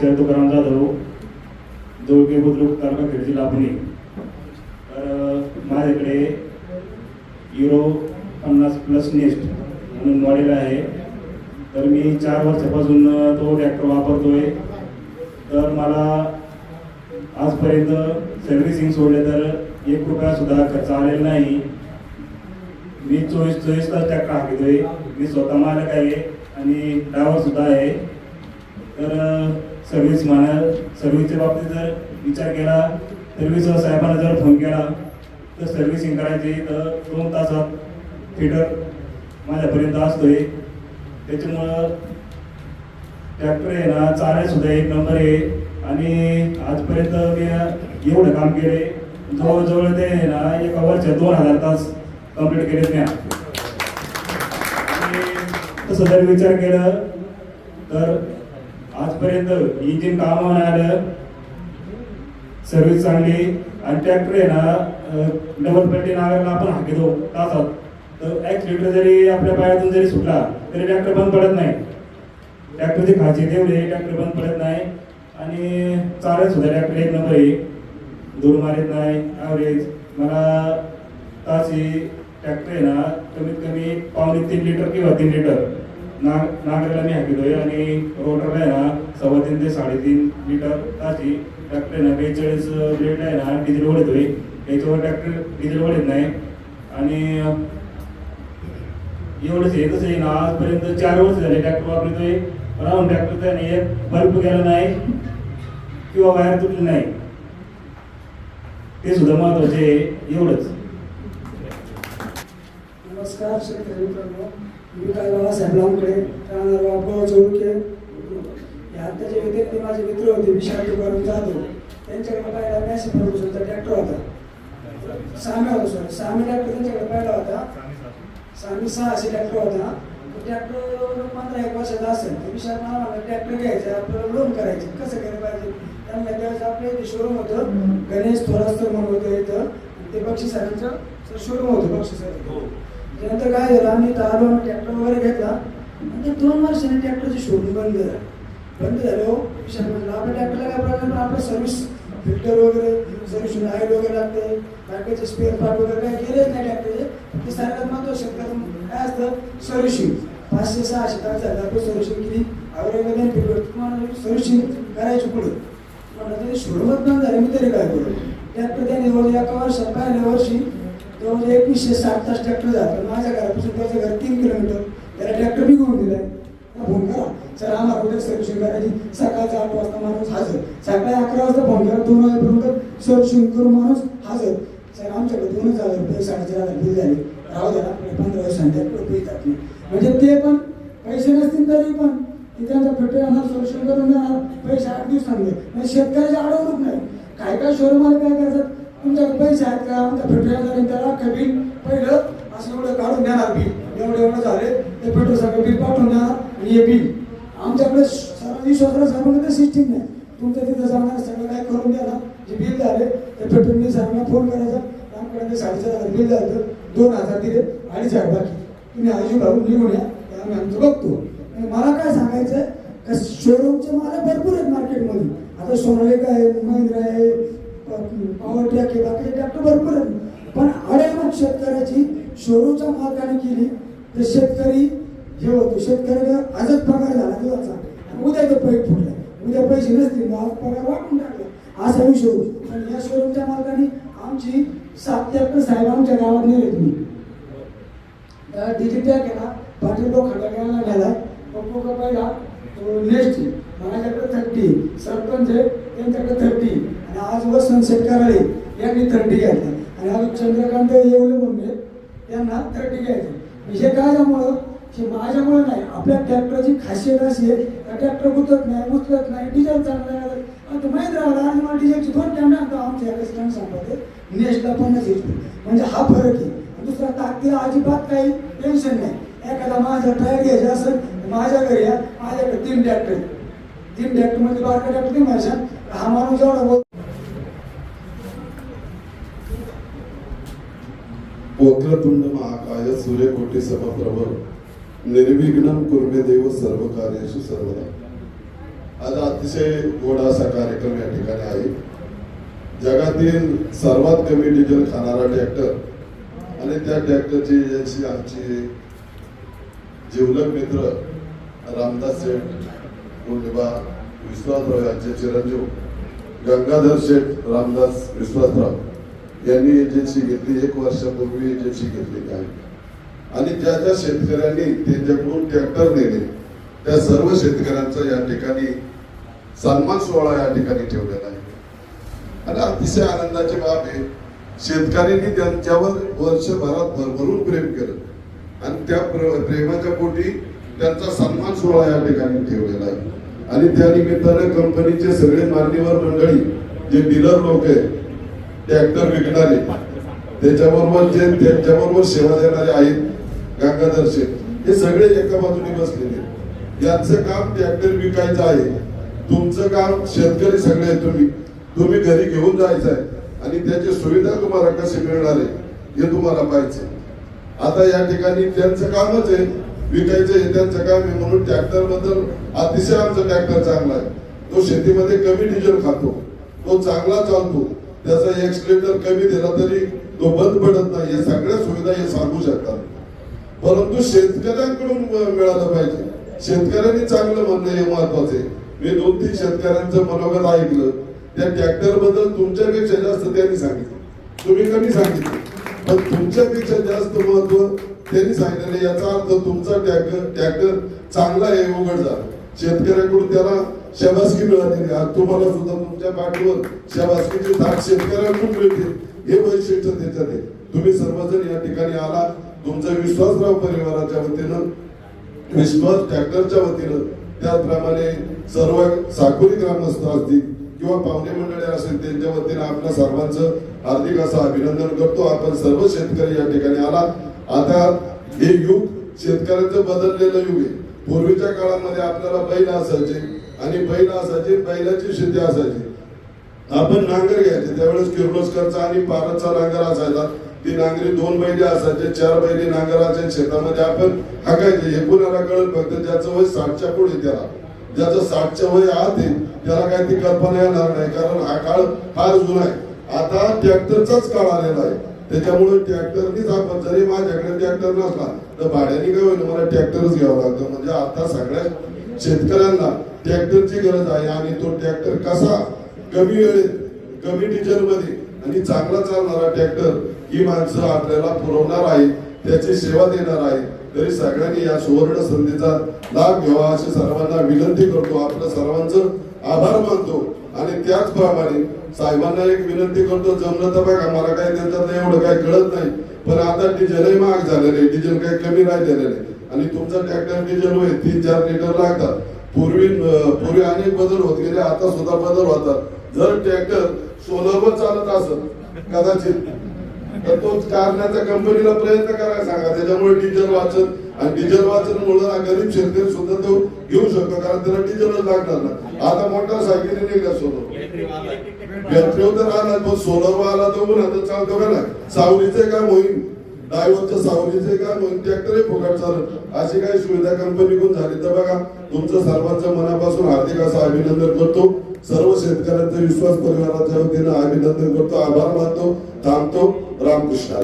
Mister Tukaram Jadhav Jodke Budruk taluka Khed जिल्हा पुणे तर माझ्याकडे युरो पन्नास प्लस नेस्ट म्हणून मॉडेल आहे. तर मी चार वर्षापासून तो ट्रॅक्टर वापरतोय. तर मला आजपर्यंत सर्व्हिसिंग सोडले तर एक रुपया सुद्धा खर्च आलेला नाही. मी चोवीस चोवीस तास ट्रॅक्टर हाकतोय. मी स्वतः मालक आहे आणि ड्रायव्हर सुद्धा आहे. तर सर्व्हिस म्हणा सर्व्हिसच्या बाबतीत जर विचार केला सर्व्हिस साहेबांना जर फोन केला तर सर्व्हिसिंग करायची तर दोन तासात फिटर माझ्यापर्यंत असतोय. त्याच्यामुळं ट्रॅक्टर आहे ना चारायसुद्धा सुद्धा एक नंबर आहे. आणि आजपर्यंत मी एवढं काम केले जवळजवळ ते आहे ना एका वर्षात दोन हजार तास कंप्लीट केलेत मी आणि तसं जर विचार केलं तर आजपर्यंत इंजिन कामावर आलं सर्व्हिस चांगली आणि ट्रॅक्टर आहे ना डबल पट्टी नागायला आपण हाकेतो तासात. तर ॲक्सिलेटर जरी आपल्या पायातून जरी सुटला तरी ट्रॅक्टर बंद पडत नाही. ट्रॅक्टरची खासियत एवढी ट्रॅक्टर बंद पडत नाही. आणि चालत सुद्धा ट्रॅक्टर एक नंबर आहे. दूर मारत नाही ॲव्हरेज मला ताशी ट्रॅक्टर आहे ना कमीत कमी पावणे तीन लिटर किंवा तीन लिटर नाग नागला मी हाकितोय आणि रोटरला आहे ना सव्वा तीन ते साडेतीन लिटर ताची ट्रॅक्टर आहे ना बेचाळीस ब्लेड आहे ना डिझेल ओढतोय याच्यावर ट्रॅक्टर डिझेल ओढत नाही. आणि एवढंच आहे कसं आहे ना आजपर्यंत चार वर्ष झाले ट्रॅक्टर वापरतोय. राहून ट्रॅक्टर त्याने एक बल्ब गेला नाही किंवा वायर तुटली नाही. ते सुद्धा महत्त्वाचे आहे एवढंच. नमस्कार शेतकरी मित्रांनो. मी काय बाबासाहेब लांबकडे राहणार बाबा चौके या आत्ताचे व्यतिरिक्त माझे मित्र होते विशाल तुकाराम जाधव त्यांच्याकडे पहिला मॅसी फर्ग्युसनचा ट्रॅक्टर होता सामे होता सॉरी सामे ट्रॅक्टर त्यांच्याकडे पहिला होता सामी सहाशे ट्रॅक्टर होता ट्रॅक्टर पंधरा एक वर्षाचा असेल तर विशाल मला म्हणला ट्रॅक्टर घ्यायचा आपल्याला लोन करायचे कसं करायला पाहिजे त्यामुळे त्यावेळेस आपलं इथे शोरूम होतं गणेश थोरास्तर म्हणून होतं इथं ते बक्षी सरांचं शोरूम होतं बक्षी सर त्यानंतर काय झालं? आम्ही इथं आलो ट्रॅक्टर वगैरे घेतला. नंतर दोन वर्षाने ट्रॅक्टरची शोरूम बंद झालं. बंद झालं विशाल आपल्या ट्रॅक्टरला काय प्रॉब्लेम आपलं सर्व्हिस फिल्टर वगैरे सर्व्हिस ऑइल वगैरे लागते. बाकीचे स्पेअर पार्ट वगैरे काय केलेच नाही ट्रॅक्टरचे ते सारखं महत्त्व शेतकऱ्यांना काय असतं? सर्व्हिसिंग पाचशे सहाशे तास झालं. आपण सर्व्हिसिंग केली. आवडे बेनिफिट तुम्हाला म्हणजे सर्व्हिसिंग करायची पुढे म्हणलं तरी शोरूमच बंद झाले. मी तरी काय करू? ट्रॅक्टर त्याने एका वर्षात पहिल्या वर्षी त्यामध्ये एकवीसशे साठ तास ट्रॅक्टर झालं माझ्या घरापासून त्याचं घर तीन किलोमीटर. त्याला ट्रॅक्टर बी घेऊन दिलाय फोन करा. सर आम्हाला कुठे सर्व्हिसिंग करायची? सकाळचा आठ वाजता माणूस हजर. सकाळी अकरा वाजता फोन करा. दोन वाजेपर्यंत सर्व्हिसिंग करून माणूस हजर. सर आमच्याकडे दोनच हजार रुपये साडेचार हजार बिल झाले. राहू द्या आपले पंधरा दिवसांनी ट्रॅक्टर जात नाही. म्हणजे ते पण पैसे नसतील तरी पण ते त्यांचा पेट्रोल आणणार सर्व्हिसिंग करून देणार. पैसे आठ दिवसांनी म्हणजे शेतकऱ्याच्या अडवणूक नाही. काय काय शोरूमाला काय करतात? तुमच्याकडे पैसे आहेत का? आमच्या पेट्रोल त्याला का पहिलं असं एवढं काढून देणार बिल. एवढं एवढं झाले. ते पेट्रोल सगळं बिल पाठवून देणार आणि हे बिल. आमच्याकडे सर्व विश्वासाला सांगून सिस्टीम नाही. तुमच्या तिथं जाणार सगळं काय करून द्या ना जे बिल झाले ते पेट्रोल बिल फोन करायचा. आमच्याकडे साडेचार हजार बिल झालं दोन हजार दिले अडीच हजार बाकी. तुम्ही आजी भाऊ निघून या. आम्ही आमचं बघतो. आणि मला काय सांगायचं का शोरूमचे मला भरपूर आहेत मार्केटमध्ये आता सोनालिका आहे महिंद्रा आहे पावट्या ट्रॅक आहे बाकी ट्रॅक्टर भरपूर आहेत. पण अडेमत शेतकऱ्याची शोरूमच्या मालकाने केली तर शेतकरी हे होतो. शेतकऱ्याला आजच पगार झाला दिवसाचा उद्या तो पैसे फुटला. उद्या पैसे नसतील मग आज पगार वाटून टाकला. असा विषय होतो पण या शोरूमच्या मालकाने आमची सात ते साहेब आमच्या गावात नेले तुम्ही. डिजिटल केला. ना पाटील लोक खटाक्याला नेला. पप्पू का पहिला तो नेक्स्ट माझ्याकडे थर्टी सरपंच आहे त्यांच्याकडे थर्टी आणि आज वसंत शेतकऱ्याला यांनी थर्टी घ्यायला आणि आज चंद्रकांत येवले म्हणून यांना त्यांना थर्टी घ्यायचं. विषय काय त्यामुळं की माझ्यामुळे नाही आपल्या ट्रॅक्टरची खासियत अशी आहे का ट्रॅक्टर गुतत नाही उचलत नाही डिझेल चांगला आहे. आता राहिला आणि मला डिझेलची दोन कॅमेरा आमच्या याकडे स्टँड सांगते नेक्स्टला पन्नास येतो म्हणजे हा फरक आहे. दुसरा ताकदीला अजिबात काही टेन्शन नाही. एखादा माझा टायर घ्यायचा असेल माझ्या घरी या. माझ्याकडे तीन ट्रॅक्टर तीन ट्रॅक्टर म्हणजे बारका ट्रॅक्टर नाही माझ्या. हा माणूस एवढा बोल महाकाय सूर्यकोटी समप्रभ निर्विघ्नं कुर्मे देव सर्व कार्यशु सर्वदा। आज अतिशय गोड असा कार्यक्रम या ठिकाणी आहे. जगातील सर्वात कमी डिझेल खाणारा ट्रॅक्टर आणि त्या ट्रॅक्टरची एजन्सी आमची जिवलग मित्र रामदास शेठ गुंडबा विश्वासराव यांचे चिरंजीव गंगाधर शेठ रामदास विश्वासराव। यांनी एजन्सी घेतली एक वर्षापूर्वी एजन्सी घेतलेली आहे आणि ज्या ज्या शेतकऱ्यांनी त्यांच्याकडून ट्रॅक्टर नेले त्या सर्व शेतकऱ्यांचा या ठिकाणी सन्मान सोहळा या ठिकाणी ठेवलेला आहे. आणि अतिशय आनंदाची बाब आहे शेतकऱ्यांनी त्यांच्यावर वर्षभरात भरभरून प्रेम केलं. आणि त्या प्र- प्रेमाच्या पोटी त्यांचा सन्मान सोहळा या ठिकाणी ठेवलेला आहे. आणि त्या निमित्तानं कंपनीचे सगळे मान्यवर मंडळी जे डीलर लोक आहेत ट्रॅक्टर विकणारे त्याच्याबरोबर जे त्यांच्याबरोबर सेवा देणारे आहेत गंगाधर शेठ हे सगळे एका बाजूने बसलेले यांचं काम ट्रॅक्टर विकायचं आहे. तुमचं काम शेतकरी सगळे तुम्ही. तुम्ही घरी घेऊन जायचं आहे आणि त्याची सुविधा तुम्हाला कशी मिळणार आहे हे तुम्हाला पाहिजे आता या ठिकाणी त्यांचं कामच आहे. विकायचं हे त्यांचं काम आहे म्हणून ट्रॅक्टरबद्दल अतिशय आमचा ट्रॅक्टर चांगला आहे. तो शेतीमध्ये कमी डिझेल खातो. तो चांगला चालतो. त्याचा एक्सलेटर कमी दिला तरी तो बंद पडत नाही. या सगळ्या सुविधा हे सांगू शकतात. परंतु शेतकऱ्यांकडून मिळालं पाहिजे. शेतकऱ्यांनी चांगलं म्हणणं हे महत्वाचं आहे. मी दोन तीन शेतकऱ्यांचं मनोगत ऐकलं. त्या ट्रॅक्टरबद्दल तुमच्यापेक्षा जास्त त्यांनी सांगितलं. तुम्ही कमी सांगितलं. पण तुमच्यापेक्षा जास्त महत्त्व त्यांनी सांगितलं. याचा अर्थ तुमचा ट्रॅक्टर ट्रॅक्टर चांगला आहे उघड जा शेतकऱ्याकडून त्याला शाबासकी मिळाली तुम्हाला सुद्धा तुमच्या पाठीवर शाबासकीची धाक शेतकऱ्यांकडून मिळते. हे वैशिष्ट्य त्याच्यात आहे तुम्ही सर्वजण या ठिकाणी आला. तुमचा विश्वासराव परिवाराच्या वतीनं विश्वास ट्रॅक्टरच्या वतीनं त्याचप्रमाणे सर्व साकोरी ग्रामस्थ असतील किंवा पाहुणे मंडळी असेल त्यांच्या वतीनं आपल्या सर्वांचं हार्दिक असं अभिनंदन करतो. आपण सर्व शेतकरी या ठिकाणी आला. आता हे युग शेतकऱ्यांचं बदललेलं युग आहे. पूर्वीच्या काळामध्ये आपल्याला बैल असायचे. आणि बैल असायचे बैलाची शेती असायची. आपण नांगर घ्यायचे त्यावेळेस किर्लोस्करचा आणि पारदचा नांगर असायचा. ती नांगरी दोन बैले असायचे चार बैले नांगराच्या शेतामध्ये आपण हाकायचे. हे कुणाला कळत फक्त ज्याचं वय साठच्या पुढे त्याला. ज्याचं साठच्या वय आत आहे त्याला काय ती कल्पना येणार नाही कारण हा काळ फार जुना आहे. आता ट्रॅक्टरचाच काळ आलेला आहे. त्याच्यामुळे ट्रॅक्टरनीच आपण जरी माझ्याकडे ट्रॅक्टर नसला तर भाड्याने काय होईल? मला ट्रॅक्टरच घ्यावं लागतं. म्हणजे आता सगळ्या शेतकऱ्यांना ट्रॅक्टरची गरज आहे आणि तो ट्रॅक्टर कसा कमी वेळेत कमी डिझेलमध्ये आणि चांगला चालणारा ट्रॅक्टर ही माणसं आपल्याला पुरवणार आहे त्याची सेवा देणार आहे तरी सगळ्यांनी या सुवर्ण संधीचा लाभ घ्यावा अशी सर्वांना विनंती करतो. आपलं सर्वांचं आभार मानतो. आणि त्याचप्रमाणे साहेबांना एक विनंती करतो जमलं तर बघा मला काय त्याच्यात एवढं काही कळत नाही. पण आता डिझेलही महाग झालेलं आहे डिझेल काही कमी नाही झालेलं आहे. आणि तुमचा ट्रॅक्टर डिझेल होईल तीन चार लिटर लागतात. पूर्वी पूर्वी अनेक बदल होत गेले आता सुद्धा बदल होतात. जर ट्रॅक्टर सोलरवर चालत असत कदाचित. तर तो करण्याचा कंपनीला प्रयत्न करायला सांगा. त्याच्यामुळे डिझेल वाचन आणि डिझेल वाचन मुळे गरीब शेतकरी सुद्धा तो घेऊ शकतो कारण त्याला डिझेलच लागणार ना आता मोटरसायकली निघल्या सोलर? बॅटरीवर तर राहणार पण सोलर आला तर उन्हात चालतो का ना सावलीचे काम होईल. ड्रायव्हरचं सावलीचे का ट्रॅक्टरही फुकट चालत अशी काही सुविधा कंपनीकडून झाली. तर बघा तुमचं सर्वांचं मनापासून हार्दिक असं अभिनंदन करतो. सर्व शेतकऱ्यांचा विश्वास परिवाराच्या वतीनं अभिनंदन करतो. आभार मानतो. थांबतो. रामकृष्ण